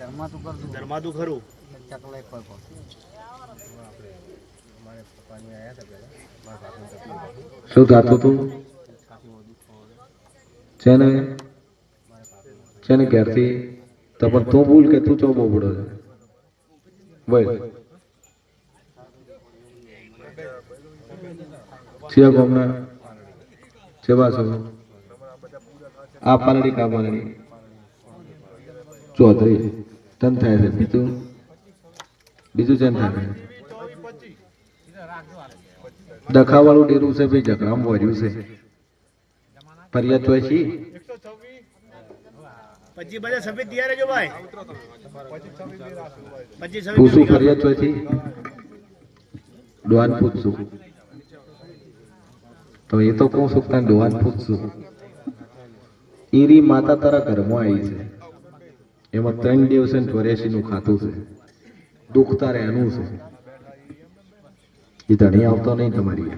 ધર્માતું કરતું ખરું. ચકલાઈ પર પર શું થતું હતું છે ને છે ને ઘેરથી તો પણ તું ભૂલ કે તું ચોબો પડો છે? ભાઈ છે કોમના છે? બાસુ આ પાલડી કા પાલડી. ચોત્રી તન થાય છે. બીજું? બીજું ચેન થાય છે. દખાવાળું ડેરું છે ભાઈ જગરામ વર્યું છે. ફરિયાદ છે તું શું છવ્વીસ ફરિયાદ ચોઈસી ડોહાન પૂછશું તો એ તો કહું છું તને ડોહાન પૂછશું ઈરી માતા તારા ઘરમાં આવી છે. એમાં ત્રણ દિવસે ચોર્યાસી નું ખાતું છે. દુઃખ તારે એનું છે. એ ધણી આવતો નહીં તમારી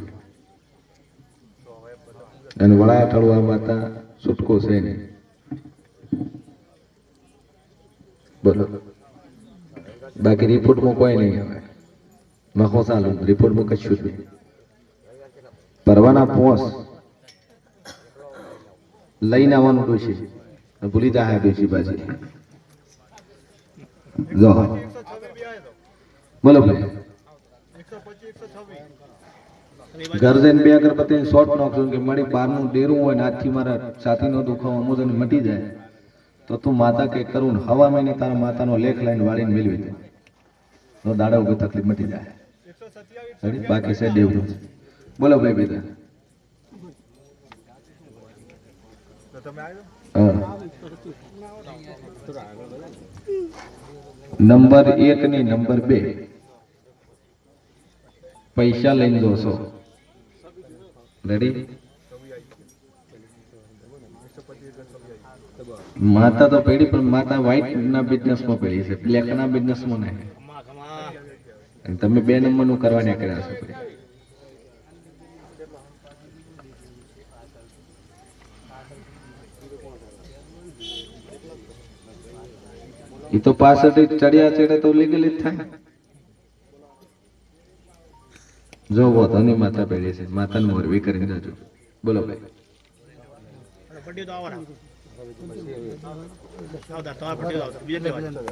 અને વળા ઠળવા માતા છૂટકો છે નહીં. બોલો. બાકી રિપોર્ટમાં કોઈ નહીં આવે. મખો ચાલુ. રિપોર્ટમાં કશું જ નહીં. પરવાના પોસ. લઈને આવવાનું ડોશી. ભૂલી જાય ડોશી પાછી. જો. બોલો ભાઈ. ઘર જઈને બે અગરબત્તી શોર્ટ નાખશું કે મારી બહારનું ડેરું હોય ને આજથી મારા છાતીનો દુખાવો અમુદન મટી જાય. તો તું માતા કે કરું હવા મહિને તારા માતાનો લેખ લાઈન વાળીને મેળવી દે તો દાડા ઉપર તકલીફ મટી જાય. બાકી છે દેવનું બોલો ભાઈ બીજા હા. નંબર એક ની નંબર બે. પૈસા લઈને જોશો રેડી માતા તો પેઢી, પણ માતા વ્હાઈટ ના બિઝનેસમાં પેઢી છે. બ્લેક ના બિઝનેસમાં નહીં. તમે બે નંબરનું કરવા નીકળ્યા છો. એ તો પાછળથી ચડ્યા ચડે તો લીગલી થાય. જો વો ધની માતા પેઢી છે. માતાને મોરવી કરીને જજો. બોલો ભાઈ.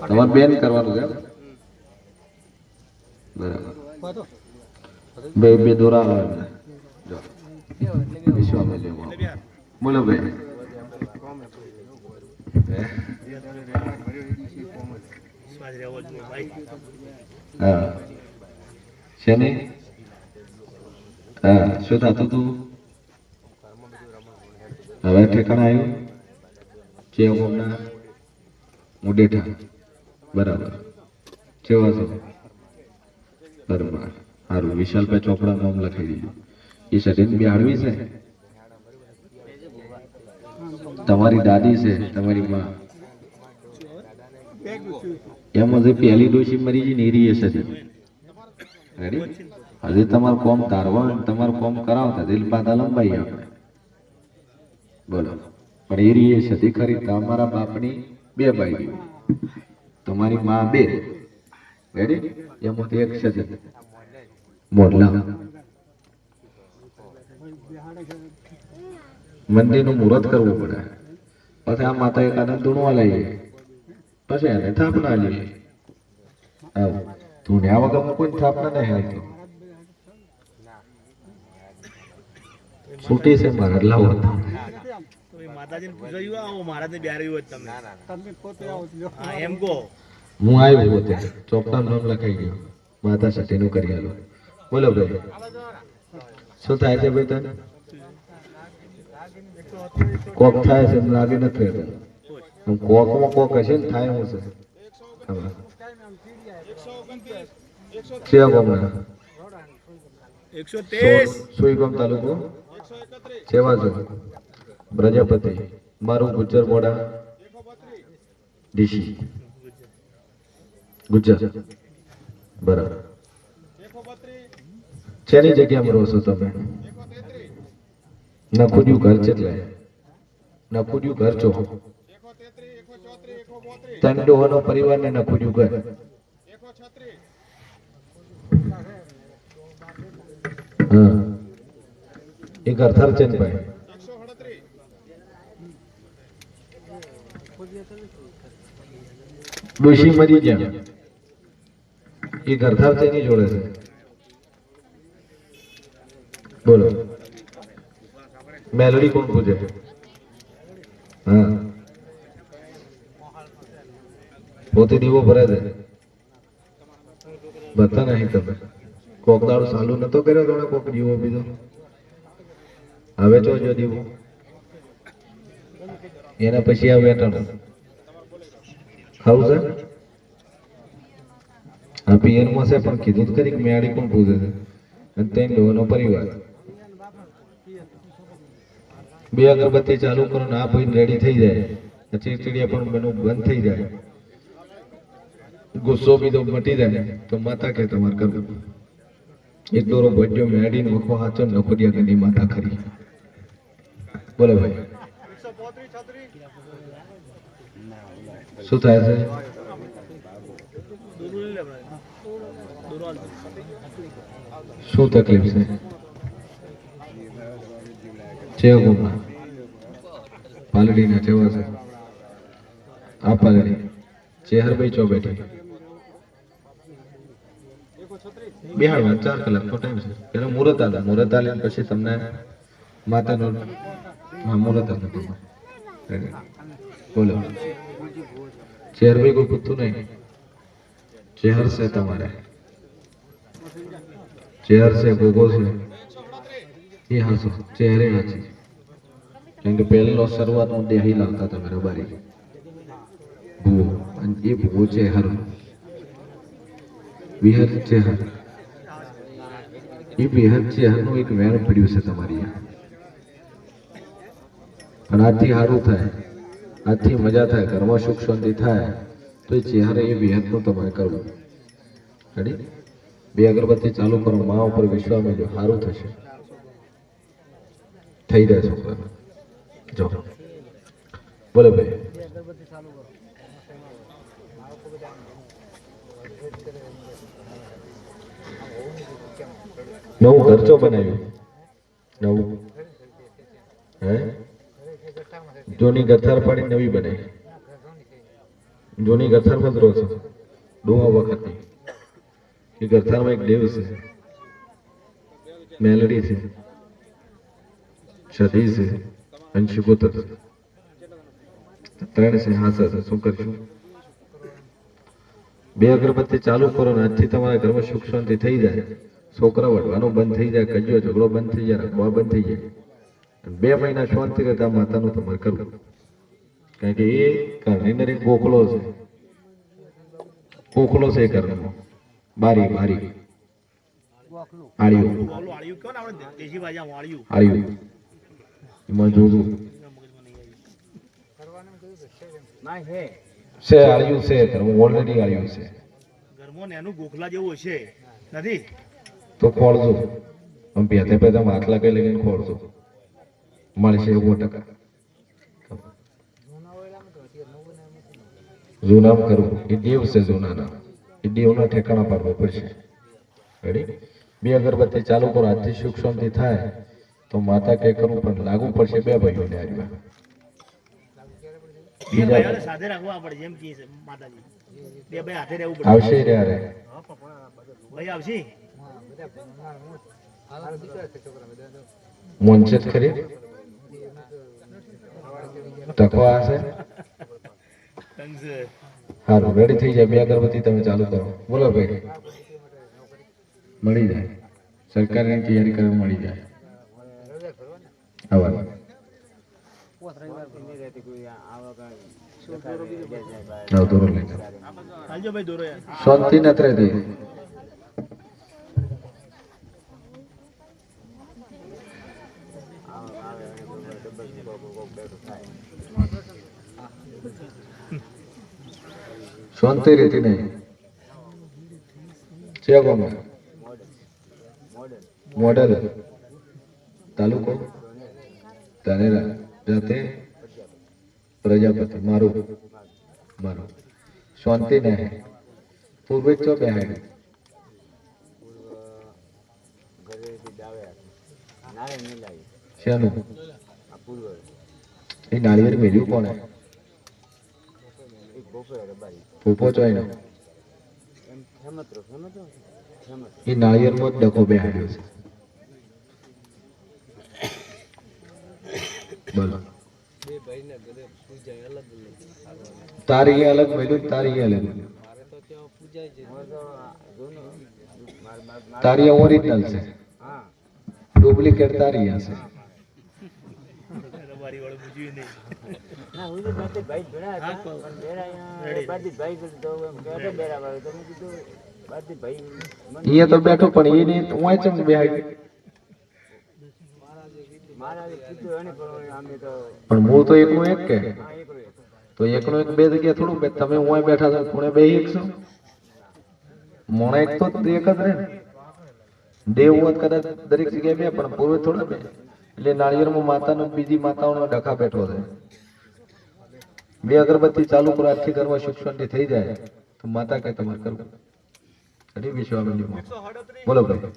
તમારા બેન કરવાનું છે? બરાબર. બે બે દોરા લેવો. બોલો ભાઈ શ્વાસ રહેવો જ નહીં ભાઈ હા છે ને હા. શું થતું હતું હવે ઠેકાણ આવ્યું? ચેવ હમણાં? મુડેઠા. બરાબર. કેવા છો બરાબર. સારું વિશાલભાઈ ચોપડા નામ લખાઈ દીધું. એ શરીર બિહાડવી છે? તમારી દાદી છે તમારી માં. એમાં જે પહેલી ડોસી મરી જઈને ને એ રહી છે રેડી હજી તમારું કોમ તારવા અને તમારું કોમ કરાવતા દિલ પાતા લંબાઈ આપણે બોલો. પણ એ રહી છે તે ખરી તમારા બાપની બે બાઈ તમારી માં બે. રેડી એમાંથી એક છે મોડલા મંદિરનું મુહૂર્ત કરવું પડે. પછી આ માતા એકાદા ધૂણવા લઈએ પછી એને થાપના લે તું ન્યા વગર કોઈ થાપના નહીં આવતો છૂટી છે મારા, લાવો માતાજીને પૂજાયું આવો મહારાજને હા હું નામ લખાઈ ગયો. માતા સતીનું કરી આલો. બોલો શું થાય છે ભાઈ તને? કોક થાય છે એમ નથી કોકમાં કોક હશે ને થાય હું છે. છે? એકસો સુઈગામ તાલુકો? સેવા જો પ્રજાપતિ. મારું ગુજર મોડા ડીસી. ગુજરાત બરાબર. શેની જગ્યામાં રહો છો તમે? નખુડિયું ઘર છે એટલે? નખુડિયું ઘર છો? ત્રણ ડોહાનો પરિવારને નખુડ્યું કર હા. એ ગરથર છે ને ભાઈ ડોશી મરી ગયા. એ ગરધાર છે એની જોડે છે. બોલો. મેલડી કોણ પૂજે? હા. પોતે દીવો ભરે છે બધા નહીં તમે. કોક દાડો ચાલુ નતો કર્યો તમે? કોક દીવો બીજો? હવે જોજો દીવો. એના પછી આ વેટણ ખાવું છે? આ પિયરમાં છે, પણ કીધું તો ખરી મેળી પણ પૂજે છે? અને ત્રણ ડોહનો પરિવાર. બે અગરબત્તી ચાલુ કરો ને આ ભાઈ રેડી થઈ જાય. પછી ચીડિયા પણ બનવું બંધ થઈ જાય. ગુસ્સો બી તો મટી જાય તો માતા કે તમારે કરવું. એક દોરો ભજ્યો મેડી ને વખો હાચો નખોડિયા ગંડી માતા ખરી. બોલો ભાઈ. શું થાય છે. શું તકલીફ છે? છે ગુમા પાલડીના જેવા છે. આ પાલડી. ચેહરભાઈ ચો બેઠી બિહારમાં ચાર કલાકનો ટાઈમ છે. પેલા મુહૂર્ત આલે મુહૂર્ત આલે પછી તમને માતાનો, હા મુહૂર્ત આલે તમારે બોલો. ચેહરભાઈ કોઈ પૂછતું નહીં. ચેહર છે તમારે. ચહેર છે ગોગો છે. એ હાસો. ચહેરે હાચી. કેમ કે પહેલો શરૂઆતમાં દેહી લાવતા તમે રબારી ભૂવો. અને એ ભૂવો વિહર ચેહર એ વિહર ચેહરનું એક વેણ પડ્યું છે તમારી. પણ આજથી સારું થાય. આજથી મજા થાય. ઘરમાં સુખ શાંતિ થાય. તો એ ચહેરે એ વિહતનું તમારે કરવું. રેડી બે અગરબત્તી ચાલુ કરો. મા ઉપર વિશ્વાસ મેળજો સારું થશે. થઈ જાય છોકરાને જો. બોલે ભાઈ. નવું ઘર ચો બનાવ્યું. નવું. હે? જૂની ગથાર પાડી નવી બનાવી. જૂની ગથારમાં જ રહો છો. ડોહા વખતની. એ ગથારમાં એક દેવ છે. મેલડી છે. છતી છે. અને ત્રણ છે હાસર છે. શું કરશું? બે અગરબત્તી ચાલુ કરો ને આજથી તમારા ઘરમાં સુખ શાંતિ થઈ જાય. છોકરા વઢવાનું બંધ થઈ જાય કજ્યો ઝઘડો બંધ થઈ જાય રખવા બંધ થઈ જાય. બે મહિના શાંતિ કરતા માતાનું તમારે કરવું. કારણ કે એ ઘરની અંદર એક ગોખલો છે. ગોખલો છે એ બારી બારી. આળિયું આળિયું એમાં એના આવ્યું. છે આળિયું છે ઘરમાં ઓલરેડી આળિયું છે. ઘરમાં નેનું ગોખલા જેવું હશે. નથી? તો ખોળજો. આમ ભેતે પહેતે માટલા કઈ લઈને ખોળજો. મળશે સો ટકા. જૂનામ કરવું. એ દેવ છે જૂનાના એ દેવના ઠેકાણા પાડવા પડશે. રેડી બે અગરબત્તી ચાલુ કરો. આજથી સુખ શાંતિ થાય. તો માતા કે કરવું પણ લાગુ પડશે બે ભાઈઓને પડે આવશે રે આવશે? જ ખરી ટકો હશે સારું રેડી થઈ જાય. બે અગરબત્તી તમે ચાલુ કરો. બોલો ભાઈ. મળી જાય. સરકારની તૈયારી કરવા મળી જાય. આવા. લઈ જાઓ હાલજો ભાઈ દોરો યાર શાંતિ શાંતિ નહીં છે કોણ મોડેલ. તાલુકો? ધાનેરા. જાતે? પ્રજાપતિ. મારું. મારું. શાંતિ ને પૂર્વે ચો બેહાડ મિલાવી શેનું? પૂર્વ. એ નાળિયેર મેળ્યું કોણે? હેમત રહો હેમત એ નાળિયેરમાં જ ડખો બેહાડ્યો છે. બોલો. તારી અલગ મળ્યું તારી અલગ? તો તો તારી ઓરિજિનલ છે. ડુપ્લિકેટ તારી હશે રબારી વાળું પૂછ્યું નહીં. ના હું તો બાદી ભાઈ ભેળા હતા પણ બેરા અહીંયા બાદી ભાઈ કીધું તો એમ કહેતો બેરા વાળું. તો મેં કીધું બાદી ભાઈ અહીંયા તો બેઠો પણ એને હું ચમ બેહાડ્યું મારા કીધું એને પણ તો હું તો એકનું એક કે. તો એકનો એક બે જગ્યા થોડું બે તમે હું બેઠા છો ખૂણે બે એક છો? મોણા એક તો એક જ રહે ને. દેવ હોત કદાચ દરેક જગ્યાએ બે પણ પૂર્વે થોડા બે. એટલે નાળિયેરમાં માતાનો બીજી માતાઓનો ડખા બેઠો છે. બે અગરબત્તી ચાલુ કરો આખી ઘરમાં શિક્ષણ થઈ જાય. તો માતા કઈ તમારે કરવું? અરે વિશ્વામિત્રીમાં બોલો ભાઈ.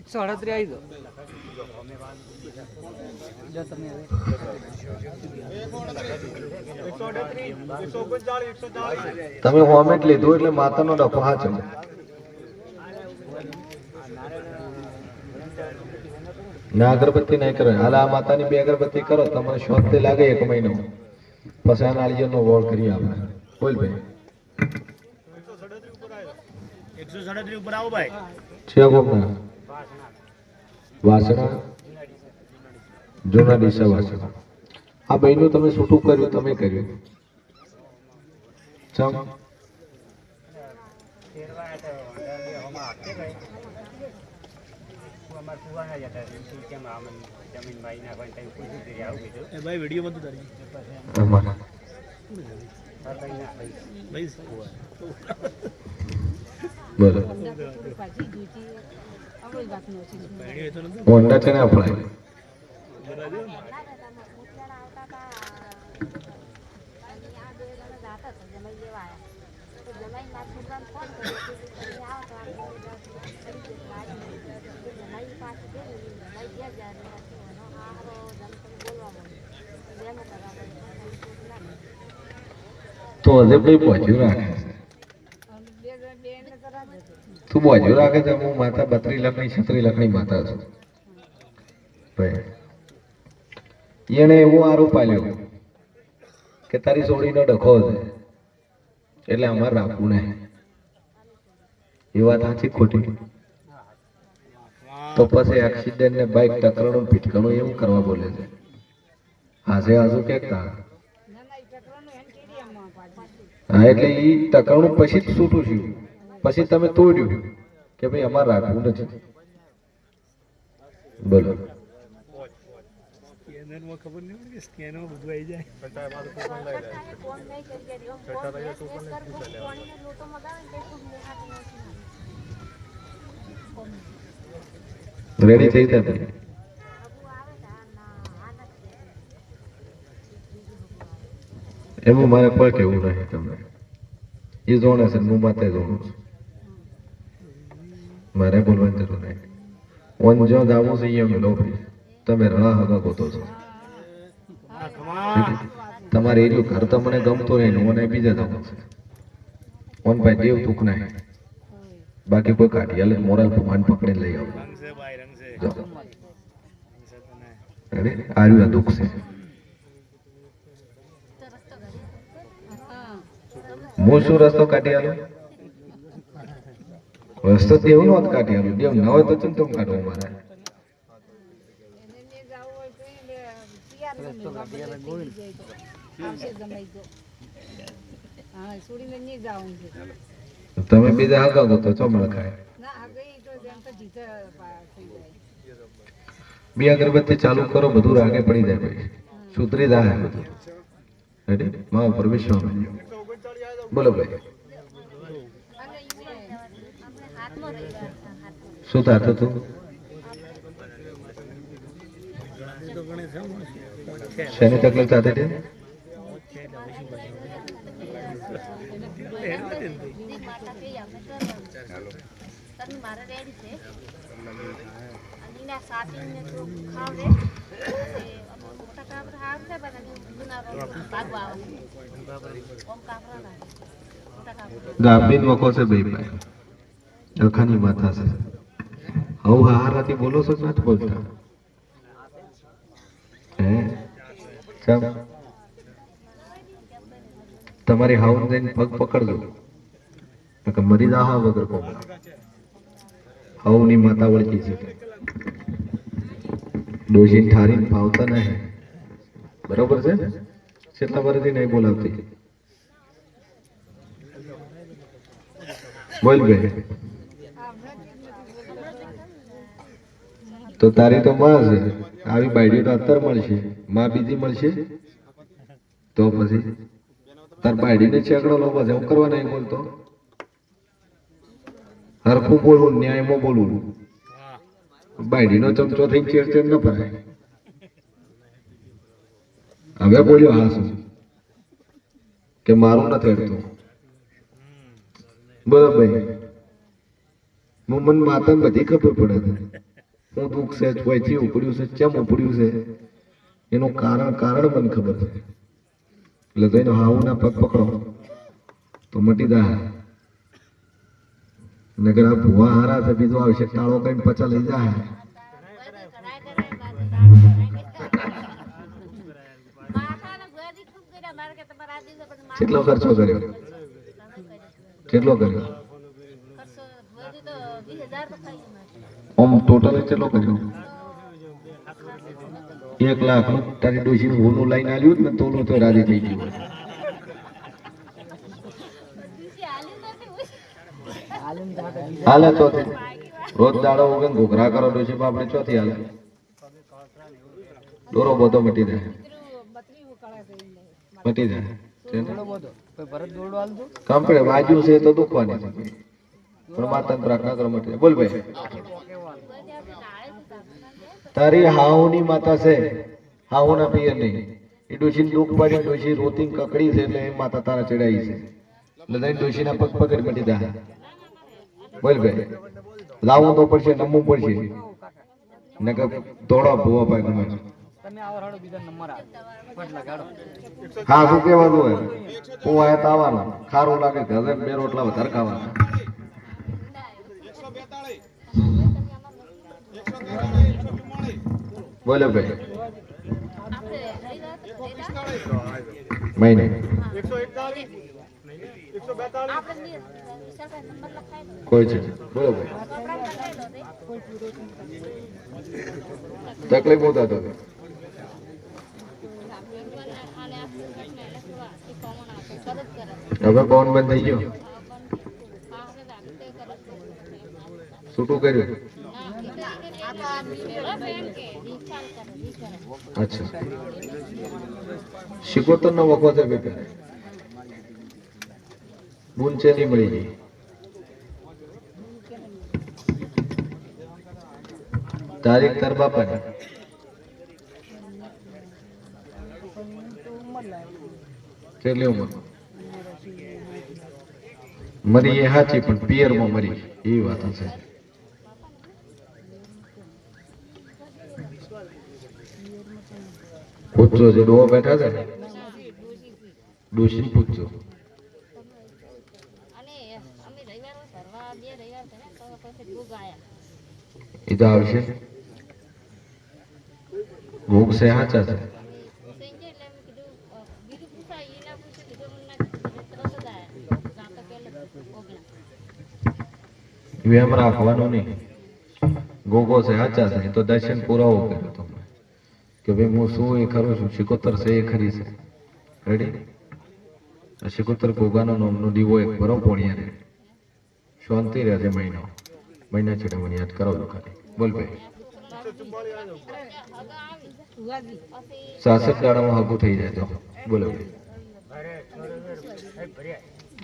એકસો અડત્રીસ આવી દો. તમે હોમેટ લીધું એટલે માતાનો ડખો હાચો. ના અગરબત્તી નહીં કરો. હાલ આ માતાની બે અગરબત્તી કરો. તમને શાંતિ લાગે એક મહિનો. પછી આ નાળિયેરનો વોળ કરી આપણે. બોલ ભાઈ. એકસો સાડત્રીસ ઉપર આવો ભાઈ. છે ગોપના? વાસણા? જૂના ડીસા વાસણા. આ બહેનું તમે છૂટું કર્યું તમે કર્યું. ચમ? એ ભાઈ વીડિયો બધું તારી અમારા ભાઈ એ તો નથી હોન્ડા છે ને આપણે તો હજે ભાઈ પહોંચ્યું રાખે? તું બોજો રાખે છે? હું માતા બત્રી લખણી, છત્રી લખણી માતા છું. ભાઈ એને એવો આરોપ આલ્યો કે તારી સોડીનો ડખો છે. એટલે અમારે રાખવું નહીં. એ વાત સાચી ખોટી? તો પછી એક્સિડન્ટ ને બાઇક ટકરાણું પીટકણું એવું કરવા બોલે છે. હાજે હાજુ કે હા, એટલે એ ટકરાણું પછી જ છૂટું થયું. પછી તમે તોડ્યું. કે ભાઈ અમારે રાખવું નથી. બોલો. ખબર નહીં જાય રેડી થઈ જાય ભાઈ. એમાં મારે કોઈ કેવું નહીં તમને. એ જોણે છે, હું માતે જોણું છું. મારે બોલવાની જરૂર નહીં. ઓન જો જાવું છે એમ લો તમે રણા હગા ગોતો છો. તમારે એનું ઘર તમને ગમતો નહીં ને ઓને બીજા જવું છે. ઓન ભાઈ, દેવ દુઃખ નહીં. બાકી કોઈ કાઢી હાલે મોરલ ભગવાન પકડી લઈ આવો. રંગ છે ભાઈ રંગ છે જો રંગ છે તને અરે આર્યું આ દુઃખ છે હું શું રસ્તો કાઢી આલું રસ્તો દેવ નો કાઢી આલું દેવ ન હોય તો ચમ તમ કાઢવો મારે તમે બીજા હગા તો ચોમળ મળખાય બે અગરબત્તી ચાલુ કરો, બધું રાગે પડી જાય ભાઈ સુધરી જાય બધું. રેડી? માં પરમેશ્વર બોલો ભાઈ. શું થતું હતું. શેની તકલીફ થતી હતી? મારા રેડી છે. ખાવ મોટા જૂના ભાગવા આવે. ઓમ ના ગાભીન વખો છે બે ભાઈ. લખાની માથા છે હવ હારાથી બોલો છો નથી બોલતા? હે? ચમ. તમારી હાઉન જઈને પગ પકડજો. મરી જાહા વગર કોમ. હાઉની માતા વળગી છે. ડોશી ઠારીને ફાવતા નહીં. બરોબર છે? કેટલા વર્ષથી નહીં બોલાવતી. બોલ બે તો તારી તો માં છે. આવી બાયડીઓ તો અત્યારે મળશે. માં બીજી મળશે? તો પછી? તાર બાઈડીને છેકડો લો પછી. હું કરવા નહીં બોલતો? હરખું બોલવું ન્યાયમાં બોલવું બાયડીનો ચમચો થઈ ચેડચેડ ન ભરાય હવે બોલ્યો હા શું કે મારું નથી હેડતું બરાબર હું મને માતાને બધી ખબર પડે છે હું દુઃખ છે ચોયથી ઉપડ્યું છે ચમ ઉપડ્યું છે એનું કારણ કારણ મને ખબર છે એટલે તો એનો હાઉના પગ પકડો તો મટી જાય નગર આ ભુવા હારા છે, બીજો આવશે ટાળો કઈ પચા લઈ જાય. કેટલો ખર્ચો કર્યો? કેટલો કર્યો? ખર્ચો ગોદી તો 20000 તો ખાઈ મારે આમ ટોટલ કેટલો કર્યો? એક લાખ. તારી ડોશી હોનું લઈને આવ્યું ને, તો તો રાજી થઈ ગયું બીજી હાલી નથી હોય હાલીને જાતા બીજા હાલે ચોથી. રોજ દાડો ઉગે ઘોઘરા કરો ડોશી બાપડે ચોથી હાલે. દોરો બધો મટી જાય. મટી જાય. છે વાજ્યું છે તો દુખવાની છે. પણ માતાને પ્રાર્થના કરો મટી બોલ ભાઈ. તારી હાઉની માતા છે. હાઉના પિયર નહીં. એ ડોશી દુઃખ પડ્યું, ડોશી રોતી કકડી છે એટલે એ માતા તારા ચડાઈ છે. એટલે ડોશીના પગ પકડ મટી જાય. બોલ ભાઈ. લાવવું તો પડશે નમવું પડશે. નકર દોડો ભૂવા ભાઈ તમે હા શું કહેવાનું હોય? હું આયા તો આવવાનો. ખારું લાગે ઘરે બે રોટલા વધારે ખાવાના. બોલો ભાઈ. મહિને. એકસો ની- સરકાર નંબર લખાઈ દો કોઈ છે? બોલો તકલીફ બહુ તો. હતો. હવે પવન બંધ થઈ ગયો. છૂટું કર્યું? અચ્છા. શિકોતર નો વખો છે બેટા. બૂન છે નહીં મળી ગઈ તારીખ તાર બાપાની કેટલી ઉંમર મરી એ સાચી પણ પિયરમાં મરી એ વાત છે પૂછજો જે ડોહા બેઠા છે ને ડોશી પૂછજો અને અમે રવિવાર ફરવા બે રવિવાર થયા તો પછી ભૂગ આયા એ તો આવશે ભોગ છે સાચા છે સંજય એટલે એમ કીધું અ, બીજું પૂછાય એ ના પૂછે કીધું મને ના કીધું તરત જ આયા ગામ તો પહેલે છે. વેમ રાખવાનું નહીં. ગોગો છે સાચા છે તો દર્શન પુરાવો કર્યો તમને. કે ભાઈ હું શું એ ખરું છું? શિકોતર છે એ ખરી છે. રેડી શિકોતર ગોગાનો નામનો દીવો એક બરો પોણિયા રે શાંતિ રહેશે મહિનો. મહિના છેડે મને યાદ કરાવજો ખાલી. બોલ ભાઈ. સાસઠ દાડામાં હગું થઈ જાય તો. બોલો ભાઈ.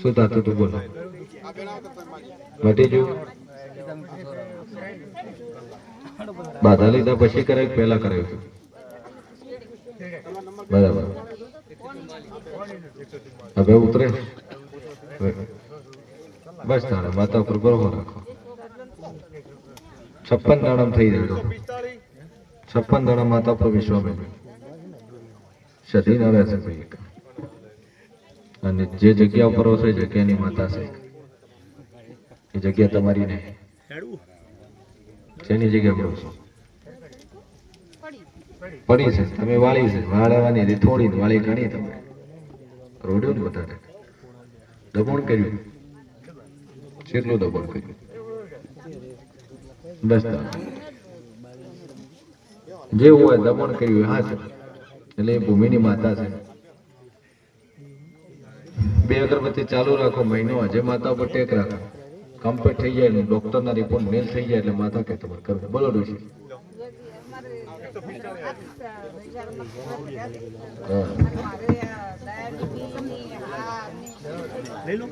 શું થતું તું બોલો. મટી જો બાધા લીધા પછી કરાવી પહેલા કરાયું? બરાબર. હવે ઉતરે. બસ તાણે માતા ઉપર બરોબર રાખો. છપ્પન દાડામાં થઈ જાય છપ્પન દાડા માતા ઉપર વિશ્વાસ મેળવ્યો સધી ન રહેશે ભાઈ અને જે જગ્યા ઉપર હશે જગ્યાની માતા છે એ જગ્યા તમારી નહીં. જેની જગ્યા પર છો પડી છે, તમે વાળી છે. વાળવાની હતી થોડી વાળી ઘણી તમે. રોડ્યું ને બધાને. દબાણ કર્યું. કેટલું દબાણ કર્યું? બસ તારે. જેવું હોય દમણ કર્યું હા છે. એટલે એ ભૂમિની માતા છે. બે અગરબત્તી ચાલુ રાખો મહિનો જે માતા ઉપર ટેક રાખો. કમ્પ્લીટ થઈ જાય ને ડોક્ટરના રિપોર્ટ મેલ થઈ જાય એટલે માતા કે તમારે કરવું બોલો ડોશી હા. લઈ લો.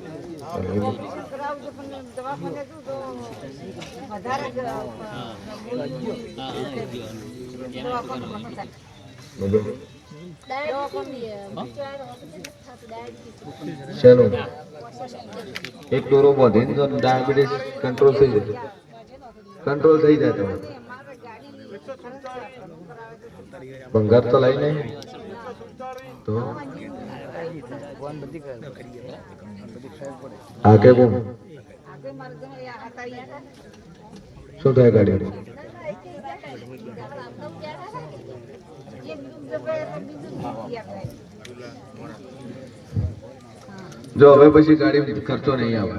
શેનું? એક દોરો વધીને તો ડાયાબિટીસ કંટ્રોલ થઈ જશે કંટ્રોલ થઈ જાય તમારે. ભંગાર તો લઈ નહીં. તો? આ કે બોમ શું થાય ગાડી જો હવે પછી ગાડી ખર્ચો નહીં આવે.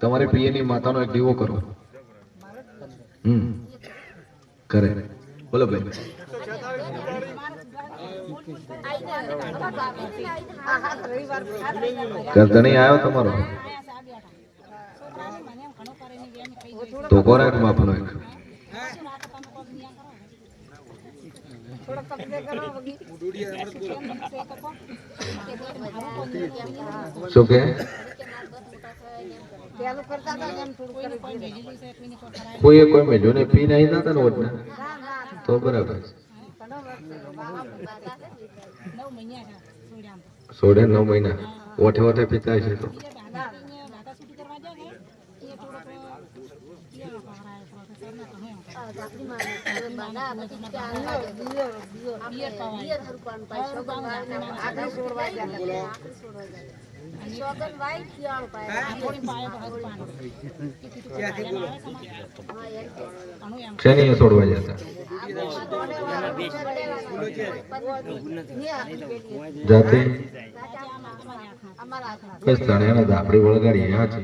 તમારે પીએ ની માતાનો એક દીવો કરો હમ. કરે. બોલો ભાઈ. કરતા આવ્યો તમારો? તો કોરાક માપનો એક. શું કે? કોઈએ કોઈ મેલ્યો ને પી નહીં નતા ને તો બરાબર. સોળે નવ મહિના. ઓઠે ઓઠે પીતા છે તો. શેની છોડવા જતા? જાતે બસ તને એને ધાપડી વળગાડી આ છે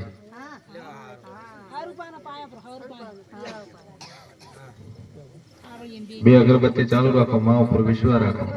બે અગરબત્તી ચાલુ રાખો મા ઉપર વિશ્વાસ રાખો.